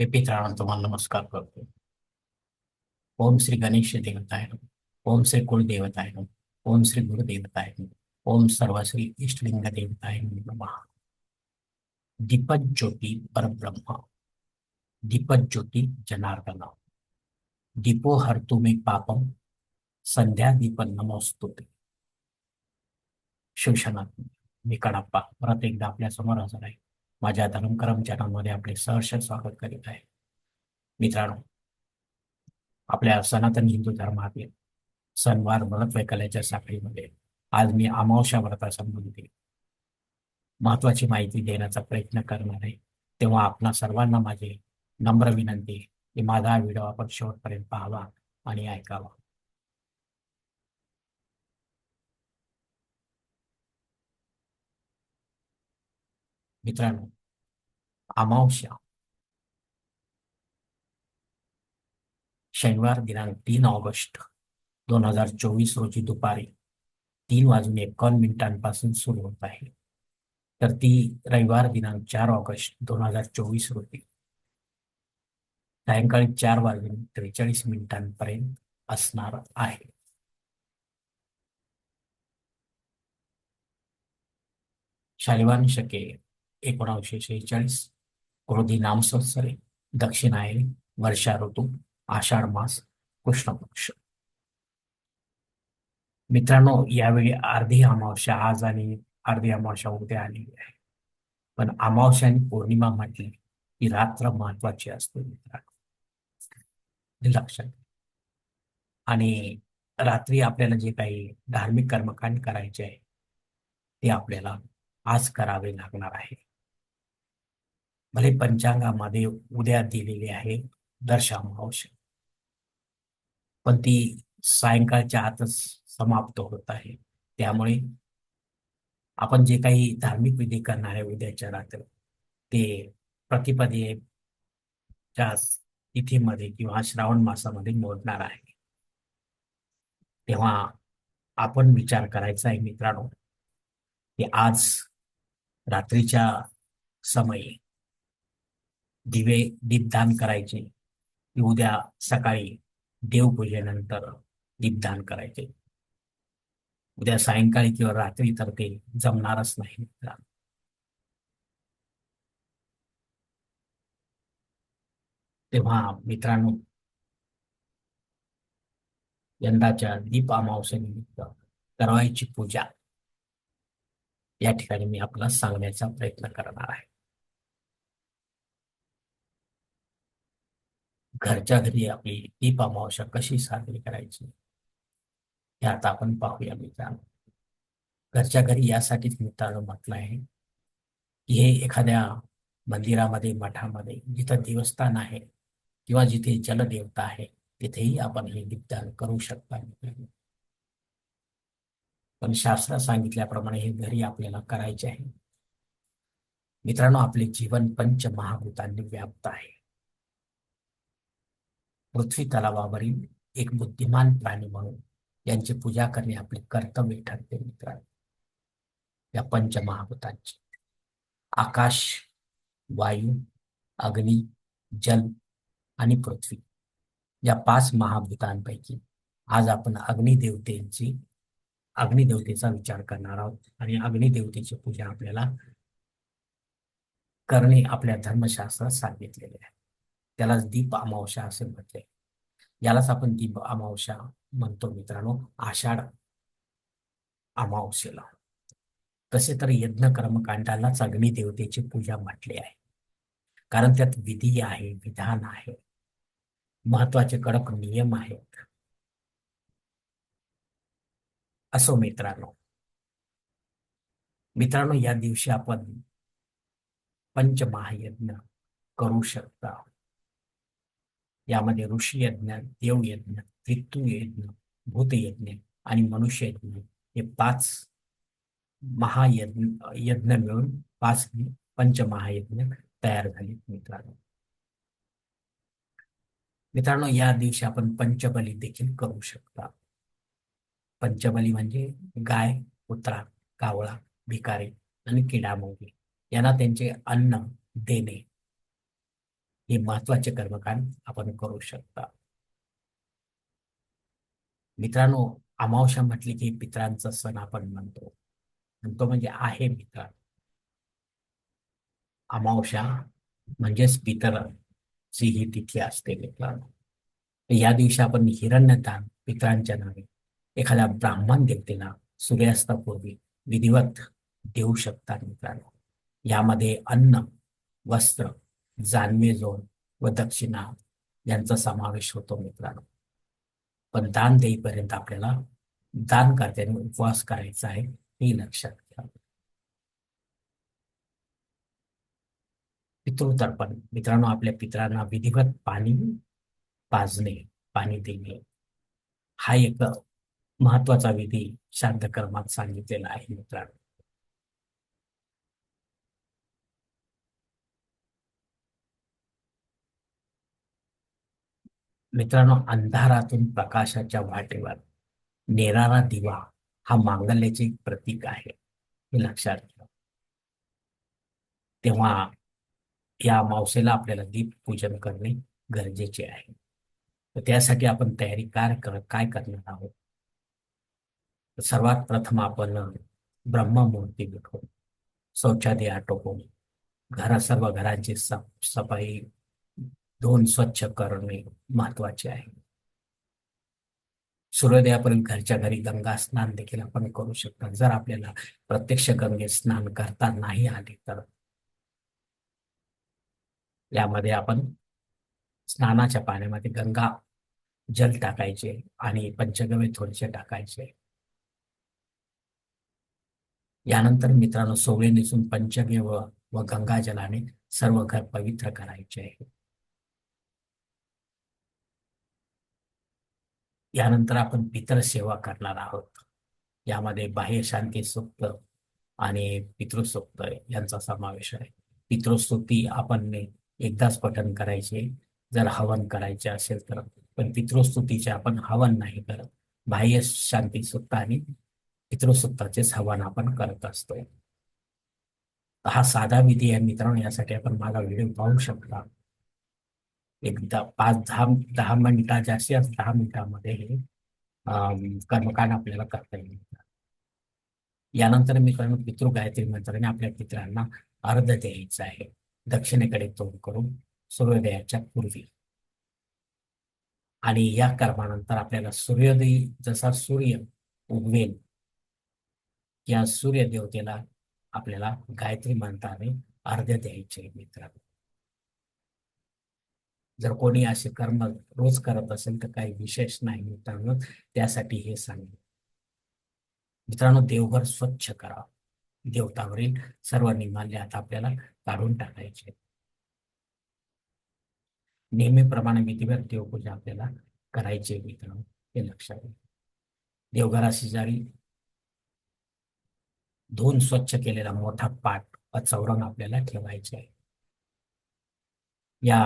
तुम्हाला नमस्कार करतो ओम श्री गणेश देवताय. ओम श्री कुलदेवताय नमः. ओम श्री गुरुदेवताय नमः. ओम सर्वश्री इष्टलिंग देवताय नमः दीपक ज्योती परब्रह्म दीपक ज्योती जनार्दन दीपो हरतु मे पापम, संध्या दीप नमोस्तुते शिवशनाथ मी कडाप्पा परत एकदा आपल्या समोर हजर आहे माझ्या धर्मकरम चॅनलमध्ये आपले सहर्ष स्वागत करीत आहे. मित्रांनो आपल्या सनातन हिंदू धर्मातील सणवार व्रत वैकल्याच्या साखळीमध्ये आज मी अमावस्या व्रतासंबंधी महत्वाची माहिती देण्याचा प्रयत्न करणार आहे. तेव्हा आपणा सर्वांना माझी नम्र विनंती की माझा व्हिडिओ आपण शेवटपर्यंत पाहावा आणि ऐकावा. मित्रांनो अमावस्या. शनिवार दिनांक तीन ऑगस्ट दोन हजार चोवीस रोजी दुपारी तीन वाजून एकावन्न मिनिटांपासून सुरू होत आहे. तर ती रविवार दिनांक चार ऑगस्ट दोन हजार चोवीस रोजी. सायंकाळी चार वाजून त्रेचाळीस मिनिटांपर्यंत असणार आहे. शालिवान शके एकोणावीसशे शेहेचाळीस क्रोधी नाम संवत्सरे वर्षा ऋतू आषाढ मास कृष्ण पक्ष मित्रांनो यावेळी अर्धी अमावस्या आज आणि अर्धी अमावस्या उद्या आलेली आहे. पण अमावस्या आणि पौर्णिमा म्हटली ही रात्र महत्वाची असते मित्रांनो. लक्षात आणि रात्री आपल्याला जे काही धार्मिक कर्मकांड करायचे आहे ते आपल्याला आज करावे लागणार आहे. भले पंचांगामध्ये उद्या दिलेली आहे दर्शा पण ती सायंकाळच्या आतच समाप्त होत आहे. त्यामुळे आपण जे काही धार्मिक विधी करणार आहे उद्याच्या रात्र ते प्रतिपदेच्या तिथीमध्ये किंवा श्रावण मासामध्ये मोडणार आहे. तेव्हा आपण विचार करायचा आहे मित्रांनो की आज रात्रीच्या समयी दिवे दीपदान करायचे. उद्या सकाळी देवपूजेनंतर दीपदान करायचे. उद्या सायंकाळी किंवा रात्री तर ते जमणारच नाही मित्रांनो. तेव्हा मित्रांनो यंदाच्या दीप अमावस्येनिमित्त करावायची पूजा या ठिकाणी मी आपला सांगण्याचा प्रयत्न करणार आहे. घरच्या घरी आपली दीप अमावस्या कशी साजरी करायची हे आता आपण पाहूया मित्रांनो घरच्या घरी यासाठीच मित्रांनो म्हटलं आहे की हे एखाद्या मंदिरामध्ये मठामध्ये जिथं देवस्थान आहे किंवा जिथे जलदेवता आहे तिथेही आपण हे दीपदान करू शकता. मित्रांनो पण शास्त्रात सांगितल्याप्रमाणे हे घरी आपल्याला करायचे आहे. मित्रांनो आपले जीवन पंच महाभूतांनी व्याप्त आहे. पृथ्वी तलावावरील एक बुद्धिमान प्राणी म्हणून यांची पूजा करणे आपले कर्तव्य ठरते मित्रांनो. या पंचमहाभूतांची. आकाश वायू अग्नी जल आणि पृथ्वी या पाच महाभूतांपैकी आज आपण अग्निदेवतेची अग्निदेवतेचा विचार करणार आहोत. आणि अग्निदेवतेची पूजा आपल्याला करणे आपल्या धर्मशास्त्रात सांगितलेले आहे. त्यालाच दीप अमावस्या असे म्हटले. यालाच आपण दीप अमावस्या म्हणतो मित्रांनो. आषाढ अमावस्येला. तसे तर यज्ञ कर्मकांडालाच अग्निदेवतेची पूजा म्हटली आहे. कारण त्यात विधी आहे विधान आहे. महत्त्वाचे कडक नियम आहेत. असो मित्रांनो. मित्रांनो या दिवशी आपण पंचमहायज्ञ करू शकता. यामध्ये ऋषी यज्ञ देवयज्ञ यज्ञ भूतयज्ञ आणि मनुष्य यज्ञ हे पाच महायज्ञ यज्ञ मिळून पाच पंचमहायज्ञ तयार झाले मित्रांनो. मित्रांनो या दिवशी आपण पंचबली देखील करू शकता. पंचबली म्हणजे गाय कुत्रा कावळा भिकारी आणि किडामोगी. यांना त्यांचे अन्न देणे हे महत्त्वाचे कर्मकांड आपण करू शकता. मित्रांनो अमावस्या म्हटली की पित्रांचा सण आपण म्हणतो. आणि तो म्हणजे आहे मित्र अमावस्या म्हणजेच पितरची ही तिथी असते मित्रांनो. या दिवशी आपण हिरण्यदान पितरांच्या नावे एखाद्या ब्राह्मण देवतेला सूर्यास्तापूर्वी विधिवत देऊ शकतात मित्रांनो. यामध्ये अन्न वस्त्र जानवे जोड व दक्षिणा यांचा समावेश होतो मित्रांनो. पण दान देईपर्यंत आपल्याला दान करताना उपवास करायचा आहे हे लक्षात घ्या. पितृतर्पण. मित्रांनो आपल्या पितरांना विधिवत पाणी पाजणे पाणी देणे. हा एक महत्त्वाचा विधी शांत कर्मात सांगितलेला आहे मित्रांनो. मित्रांनो अंधारातून प्रकाशाच्या वाटेवर नेणारा दिवा हा मांगल्याचे प्रतीक आहे. हे लक्षात घ्या तेव्हा या मावसेला आपल्याला दीप पूजन करणे गरजेचे आहे. तर त्यासाठी आपण तयारी काय कर काय करणार आहोत? सर्वात प्रथम आपण ब्रह्ममूर्ती विठून शौचालय आटोपून. घरा सर्व घरांची सफाई धुवून स्वच्छ करणे महत्त्वाचे आहे. सूर्योदयापर्यंत घरच्या घरी गंगा स्नान देखील आपण करू शकतो. जर आपल्याला प्रत्यक्ष गंगे स्नान करता नाही आले तर. यामध्ये आपण स्नानाच्या पाण्यामध्ये गंगा जल टाकायचे आणि पंचगव्य थोडेसे टाकायचे. यानंतर मित्रांनो सोवळे नेसून पंचगव्य व गंगाजलाने सर्व घर पवित्र करायचे आहे. यानंतर आपण पितर सेवा करणार आहोत. यामध्ये बाह्य शांती सुक्त आणि पितृसुक्त यांचा समावेश आहे. पितृस्तुती आपण एकदाच पठन करायचे. जर हवन करायचे असेल तर. पण पितृस्तुतीचे आपण हवन नाही करत. बाह्य शांती सुक्त आणि पितृसुक्ताचेच हवन आपण करत असतो. हा साधा विधी आहे मित्रांनो. यासाठी आपण माझा व्हिडिओ पाहू शकता. एकदा पाच दहा दहा मिनिटा जास्तीत जास्त दहा मिनिटामध्ये हे कर्मकांड आपल्याला करता येईल. यानंतर मी कर्म पितृ गायत्री मंत्राने आपल्या पित्रांना अर्ध द्यायचा आहे. दक्षिणेकडे तोंड करून सूर्योदयाच्या पूर्वी. आणि या कर्मानंतर आपल्याला सूर्योदय जसा सूर्य उगवेल या सूर्य देवतेला आपल्याला गायत्री मंत्राने अर्ध्य द्यायचे मित्रांनो. जर कोणी असे कर्म रोज करत असेल तर काही विशेष नाही मित्रांनो त्यासाठी हे सांगितलं मित्रांनो देवघर स्वच्छ करा. देवतावरील सर्व निमाल्य आता आपल्याला काढून टाकायचे. नेहमीप्रमाणे विधिवत देवपूजा आपल्याला करायची मित्रांनो हे लक्षात घ्या. देवघरा शेजारी धुवून स्वच्छ केलेला मोठा पाट चौरंग आपल्याला ठेवायचे आहे. या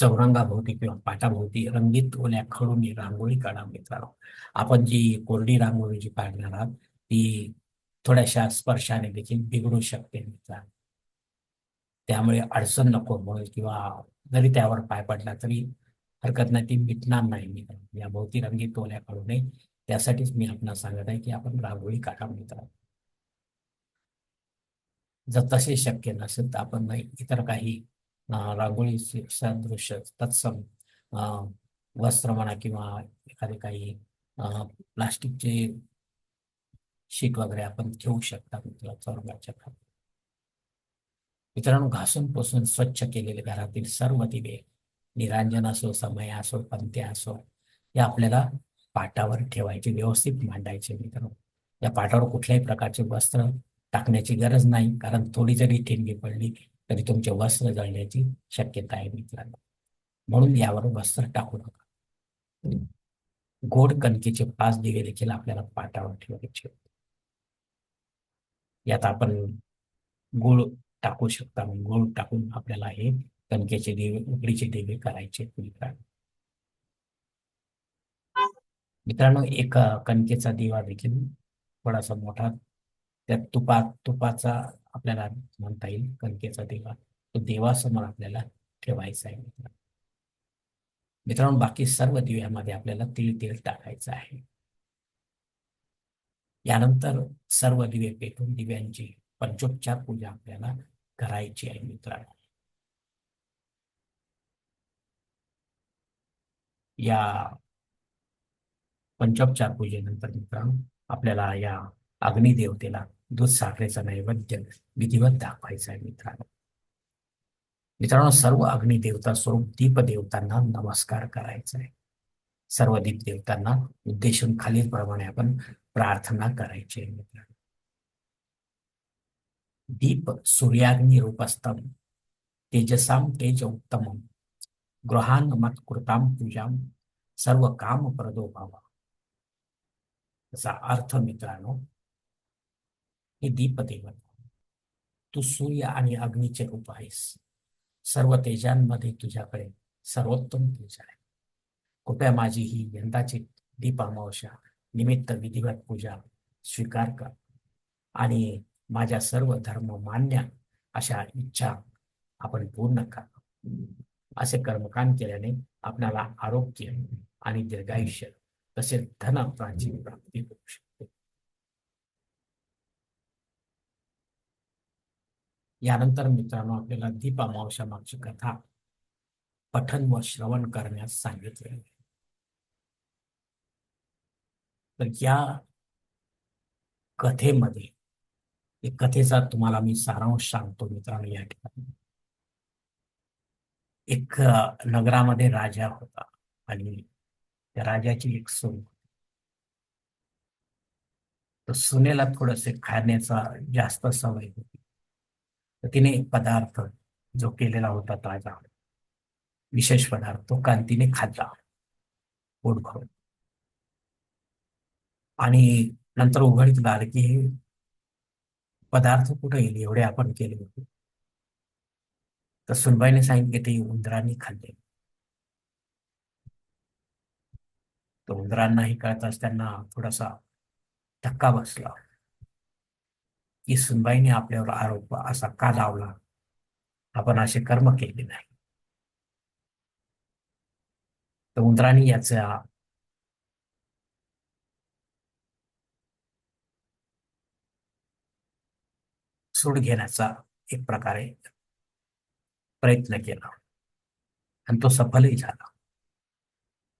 चौरंगाभोवती किंवा पाटाभोवती रंगीत ओल्या खडून रांगोळी काढा मित्रांनो. आपण जी कोरडी रांगोळी जी काढणार आहात ती थोड्याशा स्पर्शाने देखील बिघडू शकते मित्रांनो. त्यामुळे अडचण नको म्हणून किंवा जरी त्यावर पाय पडला तरी हरकत नाही ती मिटणार नाही मित्रांनो. या भोवती रंगीत ओल्या काढू नये त्यासाठीच मी आपल्याला सांगत आहे की आपण रांगोळी काढा मित्रांनो. जर तसे शक्य नसेल तर आपण नाही इतर काही रांगोळी सदृश तत्सम वस्त्र म्हणा किंवा एखादे काही प्लास्टिकचे शीट वगैरे आपण ठेवू शकता चौरंगाच्या खाली. मित्रांनो घासून पुसून स्वच्छ केलेले घरातील सर्व दिवे निरांजन असो समय असो पंथे असो हे आपल्याला पाटावर ठेवायचे व्यवस्थित मांडायचे मित्रांनो. या पाटावर कुठल्याही प्रकारचे वस्त्र टाकण्याची गरज नाही कारण थोडी जरी ठिणगी पडली तरी तुमचे वस्त्र जळण्याची शक्यता आहे मित्रांनो. म्हणून यावर वस्त्र टाकू नका. गोड कणकेचे पाच दिवे देखील आपल्याला पाटावर ठेवायचे यात आपण गुळ टाकू शकता. गुळ टाकून आपल्याला हे कणकेचे दिवे उकडीचे दिवे करायचे मित्रांनो. मित्रांनो एक कणकेचा दिवा देखील थोडासा मोठा त्यात तुपा तुपाचा आपल्याला म्हणता येईल कणकेचा देवा. तो देवासमोर आपल्याला ठेवायचा आहे मित्रांनो. मित्रांनो बाकी सर्व दिव्यामध्ये आपल्याला तिळ तेल टाकायचं आहे. यानंतर सर्व दिवे पेटून दिव्यांची पंचोपचार पूजा आपल्याला करायची आहे मित्रांनो. या पंचोपचार पूजेनंतर मित्रांनो आपल्याला या अग्निदेवतेला दूध साखरेचा नैवेद्य विधिवत दाखवायचा आहे मित्रांनो. मित्रांनो सर्व अग्निदेवता स्वरूप दीप देवतांना नमस्कार करायचा आहे. सर्व दीप देवतांना उद्देशून खालीलप्रमाणे आपण प्रार्थना करायची आहे मित्रांनो. दीप सूर्याग्नी रूपस्तम तेजसाम तेज उत्तम गृहान मत कृताम पूजाम सर्व काम प्रदो भावा त्याचा अर्थ मित्रांनो हे दीपदेवता तू सूर्य आणि अग्नीचे रूप आहेस सर्व तेजांमध्ये तुझ्याकडे सर्वोत्तम तेज आहे. कृपया माझी ही यंदाची दीपामावशा निमित्त विधिवत पूजा स्वीकार कर. आणि माझ्या सर्व धर्म मान्य अशा इच्छा आपण पूर्ण कर. असे कर्मकांड केल्याने आपल्याला आरोग्य आणि दीर्घायुष्य तसेच धन धनाची प्राप्ती होऊ शकते. यानंतर मित्रांनो आपल्याला दीप अमावश्या मागची कथा पठन व श्रवण करण्यास सांगितले तर या कथेमध्ये कथेचा तुम्हाला मी सारांश सांगतो मित्रांनो या ठिकाणी. एक नगरामध्ये राजा होता आणि त्या राजाची एक सून तर सुनेला थोडसे खाण्याचा जास्त सवय होती. तर तिने एक पदार्थ जो केलेला होता ताजा विशेष पदार्थ तो कांतीने खाल्ला. पोट भरून. आणि नंतर उघडीत आलं की हे पदार्थ कुठे येईल एवढे आपण केले होते. तर सुनबाईने सांगितले ते उंदरांनी खाल्ले. तर उंदरांनाही कळताच त्यांना थोडासा धक्का बसला. की सुनबाईने आपल्यावर आरोप असा का लावला? आपण असे कर्म केले नाही. तर उंदरांनी याचा सूड घेण्याचा एक प्रकारे प्रयत्न केला. आणि तो सफलही झाला.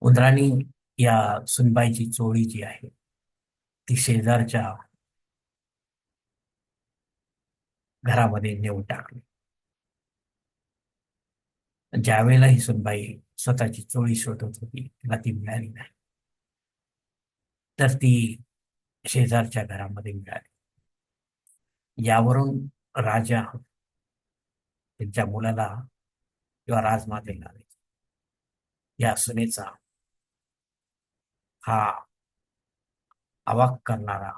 उंदराने या सुनबाईची चोळी जी आहे ती शेजारच्या घरामध्ये नेऊन टाकले. ज्यावेळेला ही सुनबाई स्वतःची चोळी शोधत होती तिला ती मिळाली नाही. तर ती शेजारच्या घरामध्ये मिळाली. यावरून राजा त्यांच्या मुलाला किंवा राजमातेला या सुनेचा हा अवाक करणारा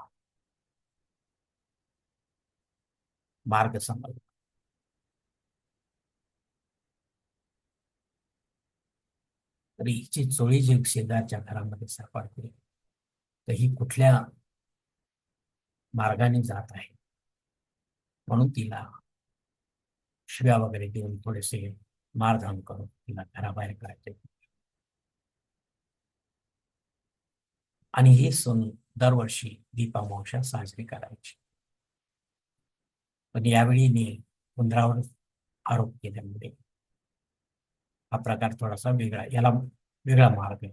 मार्ग समजला तरी हिची चोळी जी शेजारच्या घरामध्ये सापडते तर ही कुठल्या मार्गाने जात आहे? म्हणून तिला शिव्या वगैरे देऊन थोडेसे मारधाम करून तिला घराबाहेर काढते आणि हे सण दरवर्षी दीपामावस्या साजरी करायची. पण यावेळी मी उंदरावर आरोप केल्यामुळे हा प्रकार थोडासा वेगळा याला वेगळा मार्ग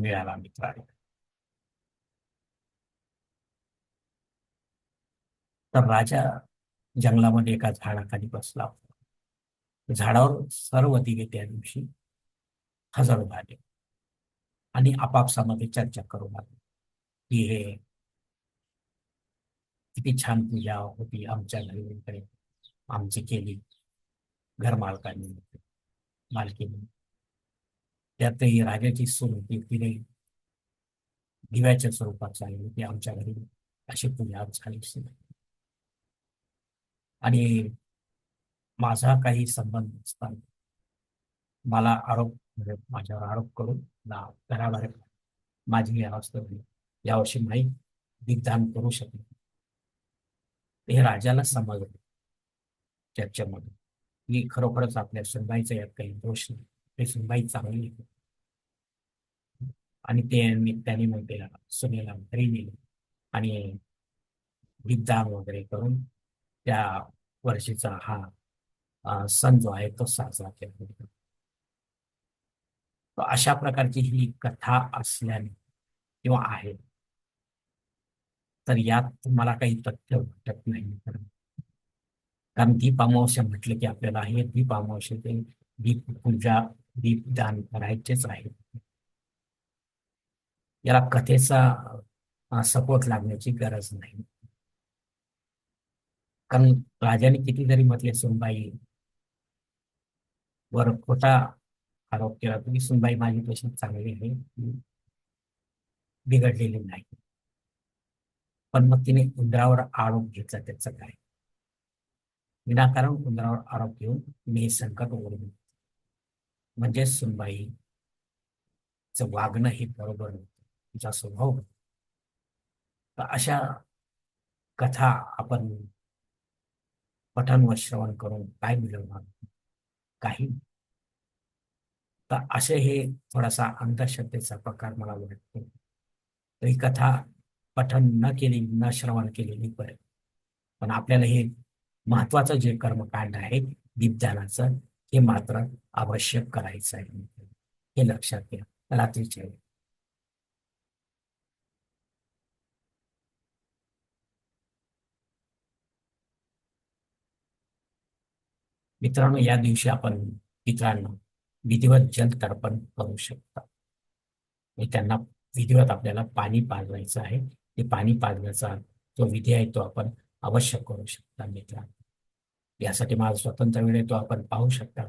मिळाला मित्राने. तर राजा जंगलामध्ये एका झाडाखाली बसला होता. झाडावर सर्व दिवे त्या दिवशी हजर झाले आणि आपापसामध्ये चर्चा करू लागले की हे किती छान पूजा होती आमच्या घरी. आमची केली. घरमालकांनी. मालकीने. त्यातही राजाची सून होती. तिने दिव्याच्या स्वरूपात चालली होती. आमच्या घरी अशी पूजा झाली आणि माझा काही संबंध नसताना मला आरोप माझ्यावर आरोप करून घराबाहेर माझी अवस्था यावर्षी नाही दिग्दान करू शकले. हे राजाला समजलं. चर्चेमध्ये की खरोखरच आपल्या सुनबाईचा यात काही दोष नाही. ते सुनबाई चांगली आहे. आणि ते त्याने मग त्याला सुनेला घरी नेले. आणि विद्यान वगैरे करून त्या वर्षीचा हा सण जो आहे तो साजरा केला. अशा प्रकारची ही कथा असल्याने किंवा आहे. तर यात तुम्हाला काही तथ्य वाटत नाही. कारण दीप अमावस्या म्हटलं की आपल्याला हे दीप अमावस्या दीप पूजा दीपदान करायचेच आहे. याला कथेचा सपोर्ट लागण्याची गरज नाही. कारण राजाने किती जरी म्हटले सुनबाई वर खोटा आरोप केला तुम्ही सुनबाई माझी तशी चांगली आहे. बिघडलेली नाही. पण मग तिने उंदरावर आरोप घेतला त्याचं काय? विनाकारण उंदरावर आरोप घेऊन मी संकट ओढून म्हणजे सुनबाई वागणं हे बरोबर तिचा स्वभाव तर अशा कथा आपण पठन व श्रवण करून काय मिळवणार? काही तर असे हे थोडासा अंधश्रद्धेचा प्रकार मला वाटतो. तर ही कथा पठन न केली न श्रवण केलेली बरे. पण आपल्याला हे महत्वाचं जे कर्मकांड आहे दीपदानाचं हे मात्र आवश्यक करायचं आहे. हे लक्षात घ्या. रात्रीच्या वेळी. मित्रांनो या दिवशी आपण मित्रांनो विधिवत जल तर्पण करू शकता. त्यांना विधिवत आपल्याला पाणी पाजवायचं आहे. ते पाणी पाजण्याचा जो विधी आहे तो आपण अवश्य करू शकता मित्रांनो यासाठी माझा स्वतंत्र वेळ तो आपण पाहू शकता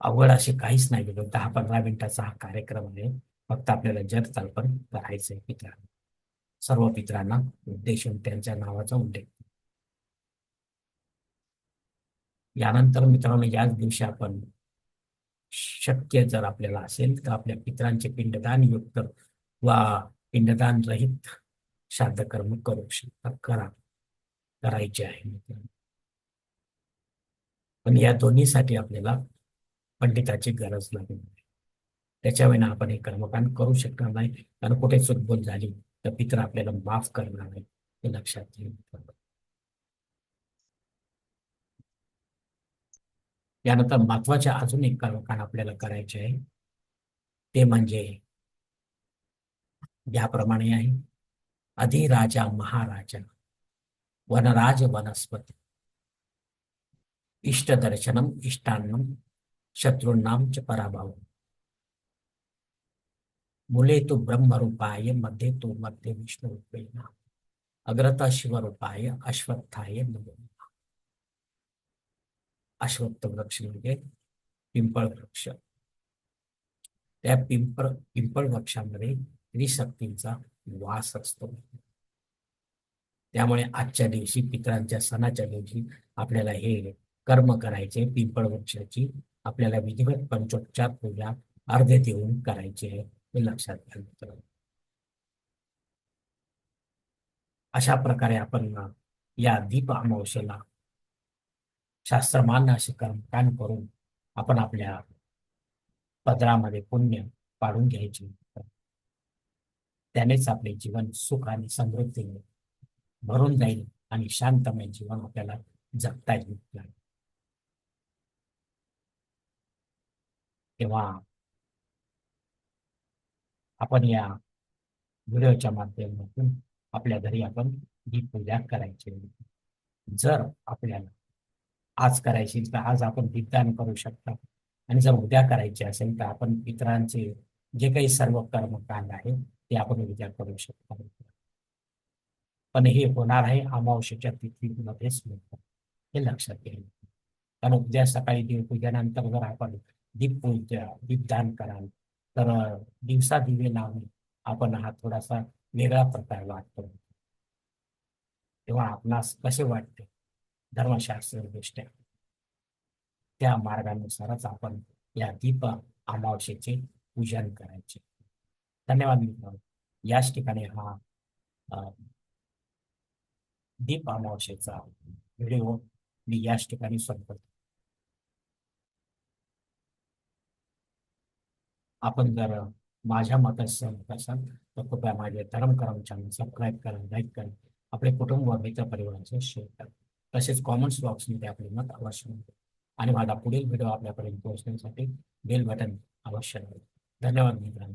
अवघड असे काहीच नाही गेलो दहा पंधरा मिनिटाचा हा कार्यक्रम आहे. फक्त आपल्याला जल तर्पण करायचंय मित्रांनो सर्व पित्रांना उद्देशून त्यांच्या नावाचा उल्लेख. यानंतर मित्रांनो याच दिवशी आपण शक्य जर आपल्याला असेल तर आपल्या पित्रांचे पिंडदान युक्त वा पिंडदान रहित श्राद्ध कर्म करू शकता करा करायचे आहे मित्रांनो. पण या दोन्हीसाठी आपल्याला पंडिताची गरज लागणार त्याच्या वेळेला आपण हे कर्मकांड करू शकणार नाही. कारण कुठे चुकबोल झाली तर पित्र आपल्याला माफ करणार नाही हे लक्षात घेऊन यानंतर महत्त्वाचे अजून एक कर्मकांड आपल्याला करायचे आहे. ते म्हणजे याप्रमाणे आहे. अधिराजा महाराजा वनराज वनस्पती इष्टदर्शनम इष्टान्नम शत्रूंनाम च पराभव मुले तो ब्रह्मरूपायमध्ये तो मध्ये विष्णू रूपेण अग्रता शिवरूपाय अश्वत्थाय नमो. अश्वत्थ वृक्ष म्हणजे पिंपळ वृक्ष. त्या पिंपळ पिंपळ वृक्षामध्ये त्रिशक्तींचा वास असतो. त्यामुळे आजच्या दिवशी पितरांच्या सणाच्या दिवशी आपल्याला हे कर्म करायचे पिंपळ वृक्षाची आपल्याला विधिवत पंचोपचार पूजा अर्धे देऊन करायची आहे हे लक्षात घ्या अशा प्रकारे आपण या दीप अमावस्येला शास्त्रमान्य असे कर्मकांड करून आपण आपल्या पदरामध्ये पुण्य पाडून घ्यायचे. त्यानेच आपले जीवन सुख आणि समृद्धीने भरून जाईल आणि शांतमय जीवन आपल्याला जगता येईल. तेव्हा आपण या व्हिडिओच्या माध्यमातून आपल्या घरी आपण ही पूजा करायची. जर आपल्याला आज करायची तर आज आपण दीपदान करू शकता. आणि जर उद्या करायची असेल तर आपण इतरांचे जे काही सर्व कर्मकांड आहे ते आपण उद्या करू शकता. पण हे होणार आहे अमावस्येच्या तिथीमध्येच हे लक्षात घ्यायला कारण उद्या सकाळी देवपूजनानंतर जर आपण दीपपूजा दीपदान कराल तर दिवसा दिवे लावणे आपण हा थोडासा वेगळा प्रकार वाटतो. तेव्हा आपणास कसे वाटते? धर्मशास्त्र दृष्ट्या. त्या मार्गानुसारच आपण या दीप अमावस्येचे पूजन करायचे. धन्यवाद मित्रांनो. याच ठिकाणी हा दीप अमावस्येचा व्हिडिओ मी याच ठिकाणी संपवतो आपण जर माझ्या मतात सहमत असाल तर कृपया माझे धर्म करम चॅनल सबस्क्राईब करा लाईक करा. आपले कुटुंब व मित्र परिवाराचे शेअर करा. तसेच कॉमेंट्स बॉक्समध्ये आपले मत अवश्य आणि माझा पुढील व्हिडिओ आपल्यापर्यंत पोहोचण्यासाठी बेल बटन अवश्य धन्यवाद मित्रांनो.